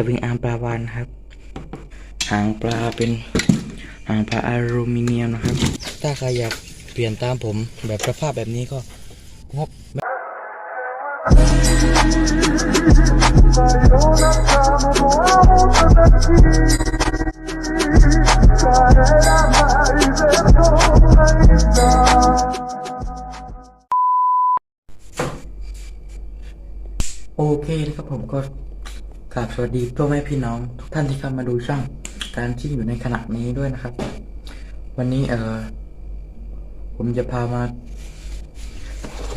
จะเป็นอางปลาวานครับ หางปลาเป็นหางปลาอลูมิเนียมนะครับ ถ้าใครอยากเปลี่ยนตามผมแบบสภาพแบบนี้ก็งบโวัสดีพ่อแม่พี่น้อง ทุกท่านที่เข้ามาดูช่องการที่อยู่ในขณะนี้ด้วยนะครับ วันนี้เออผมจะพามา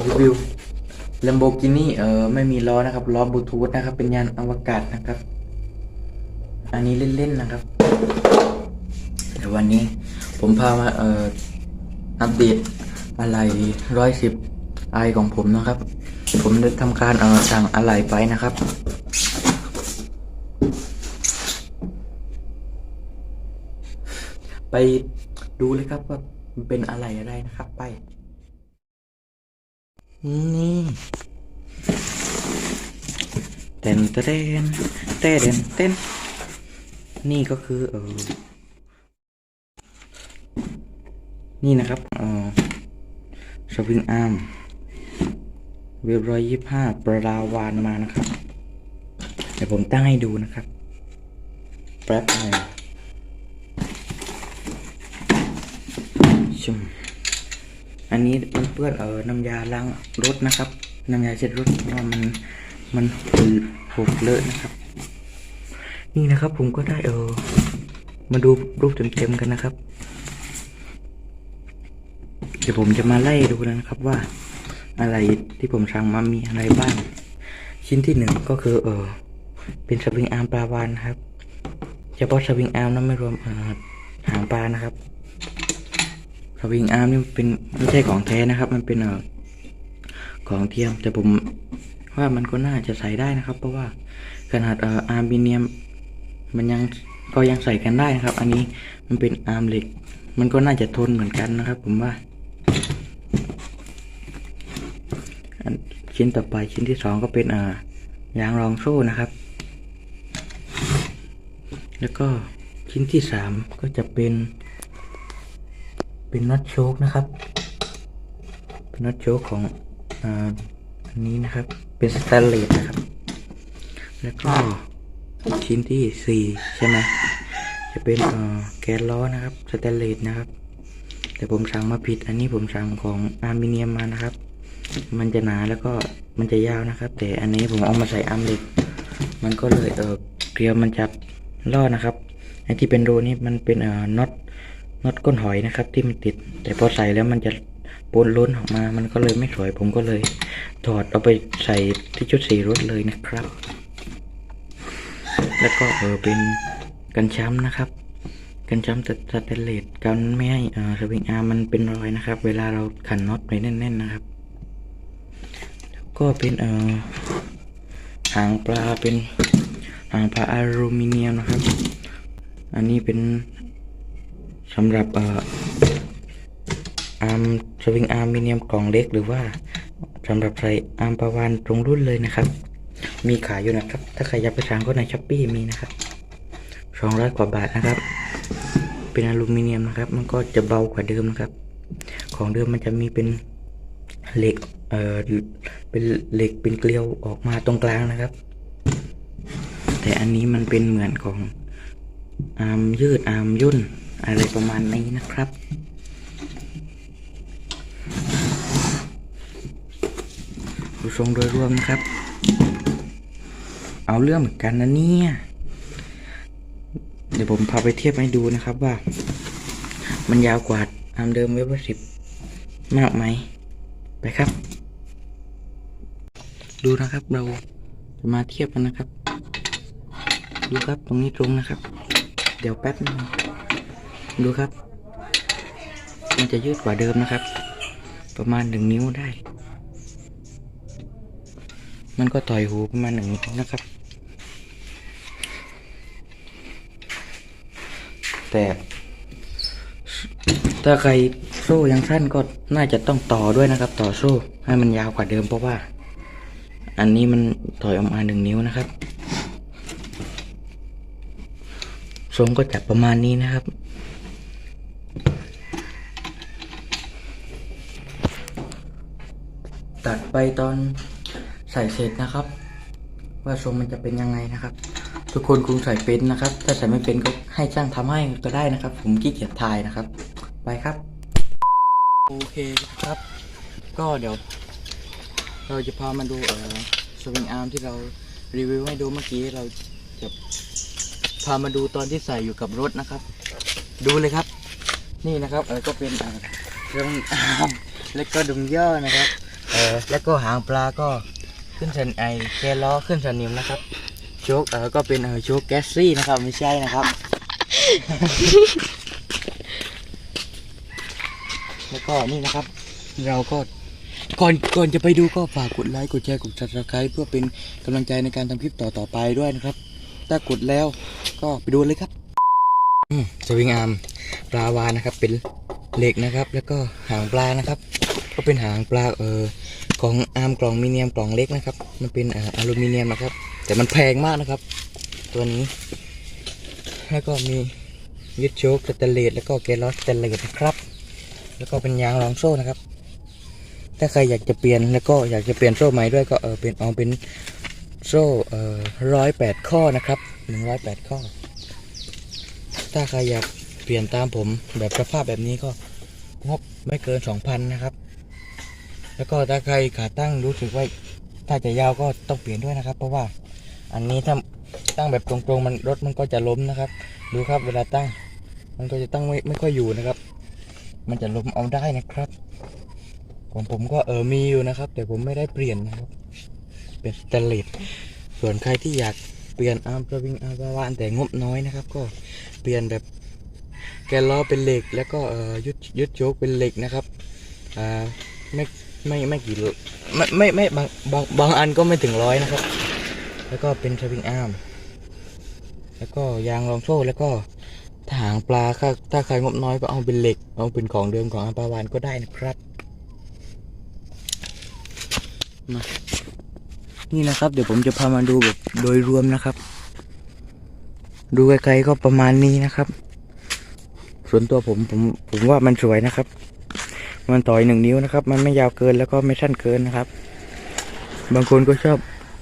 รีวิว Lamborghini เออไม่มีล้อนะครับล้อบลูทูธนะครับ เป็นยานอวกาศนะครับ อันนี้เล่นๆนะครับเดี๋ยววันนี้ผมพามาเอ่ออัปเดตอะไรร้อยสิบไอของผมนะครับ ผมได้ทำการเอ่อสั่งอะไรไปนะครับ ไปดูเลยครับว่ามันเป็นอะไรอะไรนะครับไป นี่เต้นเต้นเต้นเต้นเต้นนี่ก็คือเออนี่นะครับเออสวิงอาร์มเวลร้อยยี่ห้าปลาวานมานะครับ เดี๋ยวผมตั้งให้ดูนะครับ แป๊บหนึ่ง ชม อันนี้เปื้อนเออน้ำยาล้างรถนะครับ น้ำยาเช็ดรถเพราะว่ามันมันหกเลอะนะครับ นี่นะครับผมก็ได้เออมาดูรูปเต็มๆกันนะครับ เดี๋ยวผมจะมาไล่ดูนะครับว่า อะไรที่ผมสั่งมามีอะไรบ้าง ชิ้นที่หนึ่งก็คือ เออเป็นสวิงอาร์มปลาวานครับ เฉพาะสวิงอาร์มนะไม่รวมหางปลานะครับ สวิงอาร์มนี่เป็นไม่ใช่ของแท้นะครับ มันเป็นอของเทียมแต่ผมว่ามันก็น่าจะใส่ได้นะครับ เพราะว่าขนาดเอ่ออาร์มิเนียม มันยังก็ยังใส่กันได้นะครับ อันนี้มันเป็นอาร์มเหล็ก มันก็น่าจะทนเหมือนกันนะครับ ผมว่าชิ้นต่อไปชิ้นที่สองก็เป็นอ่ายางรองโซ่นะครับ แล้วก็ชิ้นที่สามก็จะเป็น เป็นน็อตโชคนะครับ เป็นน็อตโชคของอ่าอันนี้นะครับ เป็นสแตนเลสนะครับ แล้วก็ชิ้นที่สี่ใช่ไหมจะเป็นเอ่อแกนล้อนะครับสแตนเลสนะครับ แต่ผมสั่งมาผิด อันนี้ผมสั่งของอลูมิเนียมมานะครับ มันจะหนาแล้วก็มันจะยาวนะครับ แต่อันนี้ผมเอามาใส่อัมเหล็ก มันก็เลยเออเกลียวมันจับล่อนะครับไอ้ที่เป็นรูนี่มันเป็นเอ่อน็อต น็อตก้นหอยนะครับ ที่มันติด แต่พอใส่แล้วมันจะปนล้นออกมา มันก็เลยไม่สวย ผมก็เลย ถอดเอาไปใส่ที่ชุดสีรถเลยนะครับ แล้วก็เออเป็นกันช้ำนะครับ กันช้ำสแตนเลสกันไม่ให้เอ่อสวิงอาร์มันเป็นรอยนะครับ เวลาเราขันน็อตไว้แน่น ๆ นะครับ แล้วก็เป็นเออหางปลาเป็นหางปลาอลูมิเนียมนะครับ อันนี้เป็น สำหรับเอ่ออาร์มสวิงอาร์มิเนียมกล่องเล็กหรือว่าสำหรับใส่อาร์มปลาวานตรงรุ่นเลยนะครับ มีขายอยู่นะครับ ถ้าใครอยากไปสั่งก็ในช้อปปี้มีนะครับสองร้อยกว่าบาทนะครับ เป็นอลูมิเนียมนะครับ มันก็จะเบากว่าเดิมนะครับ ของเดิมมันจะมีเป็นเหล็กเอ่อเป็นเหล็กเป็นเกลียวออกมาตรงกลางนะครับ แต่อันนี้มันเป็นเหมือนของอาร์มยืดอาร์มย่น อะไรประมาณนี้นะครับ ดูทรงโดยรวมนะครับ เอาเรื่องเหมือนกันนะเนี่ย เดี๋ยวผมพาไปเทียบให้ดูนะครับว่า มันยาวกว่าอามเดิมเวฟสิบมากไหม ไปครับ ดูนะครับเราจะมาเทียบกันนะครับ ดูครับตรงนี้ตรงนะครับ เดี๋ยวแป๊บนึง ดูครับ มันจะยืดกว่าเดิมนะครับ ประมาณหนึ่งนิ้วได้ มันก็ต่อยหูประมาณหนึ่งนิ้วนะครับ แต่ถ้าใครโซ่ยังสั้นก็น่าจะต้องต่อด้วยนะครับ ต่อโซ่ให้มันยาวกว่าเดิมเพราะว่า อันนี้มันถอยออกมาหนึ่งนิ้วนะครับทรงก็จะประมาณนี้นะครับ ตัดไปตอนใส่เสร็จนะครับ ว่าทรงมันจะเป็นยังไงนะครับ ทุกคนคงใส่เป็นนะครับ ถ้าใส่ไม่เป็นก็ให้ช่างทำให้ก็ได้นะครับ ผมขี้เกียจถ่ายนะครับ ไปครับ โอเคครับ ก็เดี๋ยว เราจะพามาดูเอ่อสวิงอาร์มที่เรารีวิวให้ดูเมื่อกี้เราจะพามาดูตอนที่ใส่อยู่กับรถนะครับ ดูเลยครับ นี่นะครับเออก็เป็นเอ่อสวิงอาร์มแล้วก็ดุมย่อนะครับ แล้วก็หางปลาก็ขึ้นสันไอแกล้อขึ้นสันนิมนะครับโชคเออก็เป็นเออโชคแก๊สซี่นะครับไม่ใช่นะครับ แล้วก็นี่นะครับ เราก็ก่อนก่อนจะไปดูก็ฝากกดไลค์กดแชร์กด subscribe เพื่อเป็นกำลังใจในการทำคลิปต่อๆไปด้วยนะครับ ถ้ากดแล้วก็ไปดูเลยครับสวิงอาร์มปลาวานนะครับ เป็นเหล็กนะครับ แล้วก็หางปลานะครับ ก็เป็นหางปลาเออของอาร์มกล่องมิเนียมกล่องเล็กนะครับ มันเป็นออลูมิเนียมนะครับ แต่มันแพงมากนะครับ ตัวนี้ แล้วก็มียึดโชคสแตนเลสแล้วก็เกลอสสแตนเลสนะครับ แล้วก็เป็นยางรองโซ่นะครับ ถ้าใครอยากจะเปลี่ยนแล้วก็อยากจะเปลี่ยนโซ่ใหม่ด้วยก็เออเป็นเอาเป็นโซ่เอ่อร้อยแปดข้อนะครับหนึ่งร้อยแปดข้อ ถ้าใครอยากเปลี่ยนตามผมแบบสภาพแบบนี้ก็ งบไม่เกินสองพันนะครับ แล้วก็ถ้าใครขาตั้งรู้สึกว่าถ้าจะยาวก็ต้องเปลี่ยนด้วยนะครับ เพราะว่าอันนี้ถ้าตั้งแบบตรงๆมันรถมันก็จะล้มนะครับ ดูครับเวลาตั้ง มันก็จะตั้งไม่ไม่ค่อยอยู่นะครับ มันจะล้มเอาได้นะครับ ของผมก็เออมีอยู่นะครับ แต่ผมไม่ได้เปลี่ยนนะครับ เป็นสเตนเลสส่วนใครที่อยากเปลี่ยนอาร์มสวิงอาร์มประวานแต่งบน้อยนะครับ ก็เปลี่ยนแบบ แกนล้อเป็นเหล็ก แล้วก็เออยึดยึดโชคเป็นเหล็กนะครับอ่าไม่ไม่ไม่กี่ไม่ไม่ไม่บางบางบางอันก็ไม่ถึงร้อยนะครับ แล้วก็เป็นสวิงอาร์มแล้วก็ยางรองโซ่แล้วก็ถางปลาถ้าถ้าใครงบน้อยก็เอาเป็นเหล็ก เอาเป็นของเดิมของอาประวานก็ได้นะครับมานี่นะครับ เดี๋ยวผมจะพามาดูแบบโดยรวมนะครับ ดูไกลๆก็ประมาณนี้นะครับ ส่วนตัวผมผมผมว่ามันสวยนะครับ มันต่อยหนึ่งนิ้วนะครับ มันไม่ยาวเกินแล้วก็ไม่สั้นเกินนะครับ บางคนก็ชอบ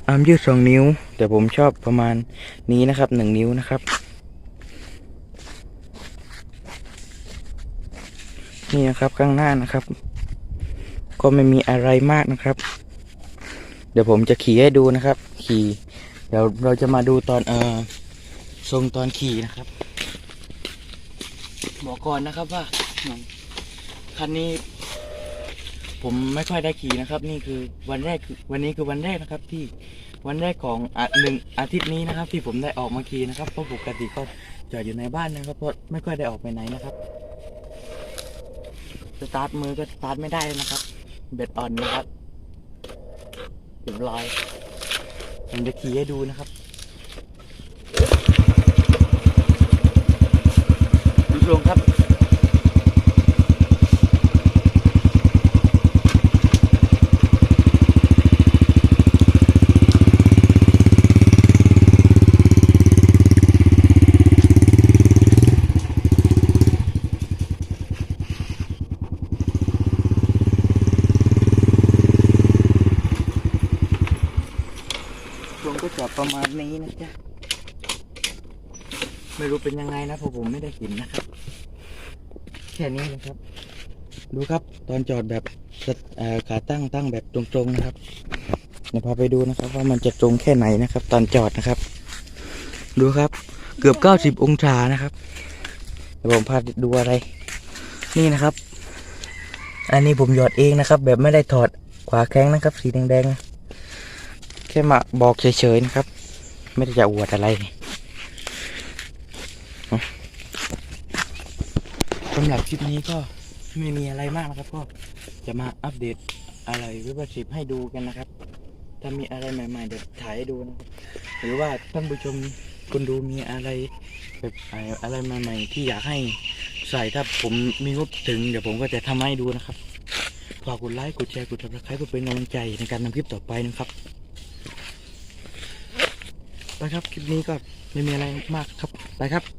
อามยืดสองนิ้ว แต่ผมชอบประมาณนี้นะครับหนึ่งนิ้วนะครับ นี่นะครับข้างหน้านะครับ ก็ไม่มีอะไรมากนะครับ เดี๋ยวผมจะขี่ให้ดูนะครับ ขี่ เดี๋ยวเราจะมาดูตอนเออทรงตอนขี่นะครับ บอกก่อนนะครับว่าคันนี้ ผมไม่ค่อยได้ขี่นะครับ นี่คือวันแรกคือวันนี้คือวันแรกนะครับ ที่วันแรกของอะหนึ่งอาทิตย์นี้นะครับ ที่ผมได้ออกมาขี่นะครับเพราะปกติก็จอดอยู่ในบ้านนะครับเพราะไม่ค่อยได้ออกไปไหนนะครับสตาร์ทมือก็สตาร์ทไม่ได้นะครับ เบ็ดอ่อนนะครับเรียบร้อยผมจะขี่ให้ดูนะครับดูชมครับ ชมก็จะ ประมาณนี้นะจ๊ะ ไม่รู้เป็นยังไงนะเพราะผมไม่ได้เห็นนะครับ แค่นี้นะครับ ดูครับตอนจอดแบบขาตั้งตั้งแบบตรงๆนะครับเดี๋ยวพาไปดูนะครับ ว่ามันจะตรงแค่ไหนนะครับ ตอนจอดนะครับ ดูครับ เกือบเก้าสิบองศานะครับเดี๋ยวผมพาดูอะไร นี่นะครับ อันนี้ผมหยอดเองนะครับ แบบไม่ได้ถอดขวาแข้งนะครับ สีแดงๆนะ แค่มาบอกเฉยๆนะครับ ไม่ได้จะอวดอะไรสำหรับคลิปนี้ก็ไม่มีอะไรมากนะครับ ก็จะมาอัปเดตอะไรวิบัติสิบให้ดูกันนะครับ ถ้ามีอะไรใหม่ๆเดี๋ยวถ่ายให้ดูนะครับหรือว่าท่านผู้ชมคนดูมีอะไรแบบอะไรใหม่ๆที่อยากให้ใส่ถ้าผมมีงบถึงเดี๋ยวผมก็จะทำให้ดูนะครับฝากกดไลค์กดแชร์กดติดตามเพื่อเป็นกำลังใจในการทำคลิปต่อไปนะครับ ไปครับ คลิปนี้ก็ไม่มีอะไรมากครับ ไปครับ